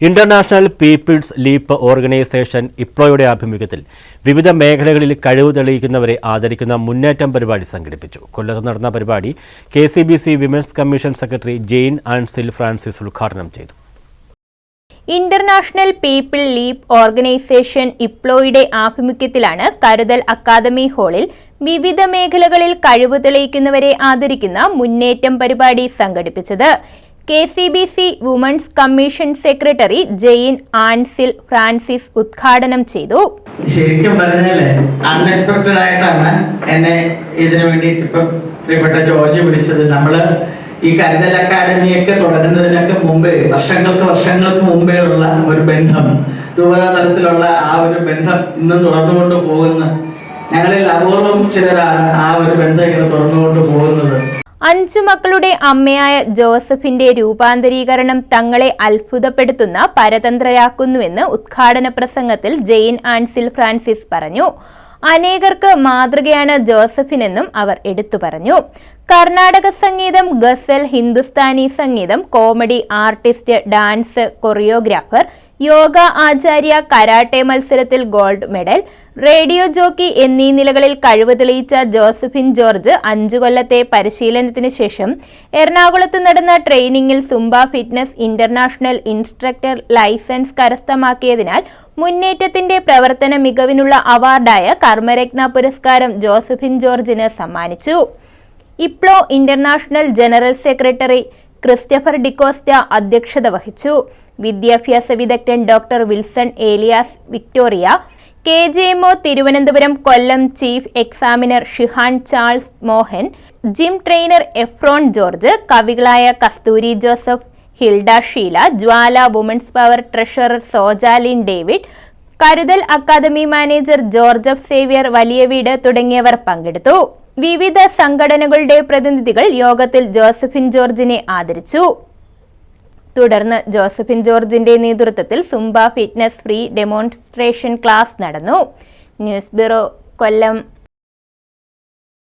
International people's leap organisation ഇപ്ലോയുടെ ആഭിമുഖ്യത്തിൽ വിവിധ മേഖലകളിൽ കഴിവ് തെളിയിക്കുന്നവരെ ആദരിക്കുന്ന മുന്നേറ്റം പരിപാടി സംഘടിപ്പിച്ചു. കൊല്ലത്ത് നടന്ന പരിപാടി K C B C women's commission secretary Jain Ansil Francis ഉദ്ഘാടനം ചെയ്തു. ഇന്റർനാഷണൽ പീപ്പിൾ ലീപ്പ് ഓർഗനൈസേഷൻ ഇപ്ലോയുടെ ആഭിമുഖ്യത്തിലാണ് കരുതൽ അക്കാദമി ഹാളിൽ വിവിധ മേഖലകളിൽ കഴിവ് തെളിയിക്കുന്നവരെ ആദരിക്കുന്ന മുന്നേറ്റം പരിപാടി സംഘടിപ്പിച്ചത്. K C B C women's commission secretary Jain Ansil Francis ഉദ്ഘാടനം ചെയ്തു. ശരിക്കും അൺഎക്സ്പെക്ടഡ് ആയിട്ടാണ് എന്നെ ഇതിനു വേണ്ടിയിട്ട് ഇപ്പം പ്രിയപ്പെട്ട ജോർജ് വിളിച്ചത്. നമ്മൾ ഈ കരുതൽ അക്കാദമിയൊക്കെ തുടങ്ങുന്നതിനൊക്കെ മുമ്പേ വർഷങ്ങൾക്ക് വർഷങ്ങൾക്ക് മുമ്പേ ഉള്ള ഒരു ബന്ധം രൂപതാതലത്തിലുള്ള ആ ഒരു ബന്ധം ഇന്നും തുടർന്നുകൊണ്ട് പോകുന്ന ഞങ്ങളിൽ അപൂർവം ചിലരാണ് ആ ഒരു ബന്ധം ഇങ്ങനെ തുടർന്നുകൊണ്ട് പോകുന്നത്. അഞ്ചു മക്കളുടെ അമ്മയായ ജോസഫിന്റെ രൂപാന്തരീകരണം തങ്ങളെ അത്ഭുതപ്പെടുത്തുന്ന പരതന്ത്രരാക്കുന്നുവെന്ന് ഉദ്ഘാടന പ്രസംഗത്തിൽ ജെയിൻ ആൻസിൽ ഫ്രാൻസിസ് പറഞ്ഞു. അനേകർക്ക് മാതൃകയാണ് ജോസഫിനെന്നും അവർ എടുത്തു പറഞ്ഞു. കർണാടക സംഗീതം ഗസൽ ഹിന്ദുസ്ഥാനി സംഗീതം comedy artist dance choreographer yoga ആചാര്യ കരാട്ടെ മത്സരത്തിൽ ഗോൾഡ് മെഡൽ റേഡിയോ ജോക്കി എന്നീ നിലകളിൽ കഴിവ് തെളിയിച്ച ജോസഫിൻ ജോർജ് അഞ്ചു കൊല്ലത്തെ പരിശീലനത്തിന് ശേഷം എറണാകുളത്ത് നടന്ന ട്രെയിനിങ്ങിൽ Zumba fitness international instructor licence കരസ്ഥമാക്കിയതിനാൽ മുന്നേറ്റത്തിന്റെ പ്രവർത്തന മികവിനുള്ള അവാർഡായ കർമ്മരത്ന പുരസ്കാരം ജോസഫിൻ ജോർജിന് സമ്മാനിച്ചു. IPLO international general secretary Christopher D'Costa അധ്യക്ഷത വഹിച്ചു. വിദ്യാഭ്യാസ വിദഗ്ധൻ doctor Wilson Elias Victoria K J M O Thiruvananthapuram Kollam chief examiner Shihan Charles Mohan gym trainer Ephron George കവികളായ Kasturi Joseph Hilda Sheela Jwala women's power treasurer Sojalin David കരുതൽ academy manager ജോർജഫ് Xavier വലിയ വീട് തുടങ്ങിയവർ പങ്കെടുത്തു. വിവിധ സംഘടനകളുടെ പ്രതിനിധികൾ യോഗത്തിൽ ജോസഫിൻ ജോർജിനെ ആദരിച്ചു. തുടർന്ന് ജോസഫിൻ ജോർജിന്റെ നേതൃത്വത്തിൽ Zumba fitness free demonstration class നടന്നു. News bureau Kollam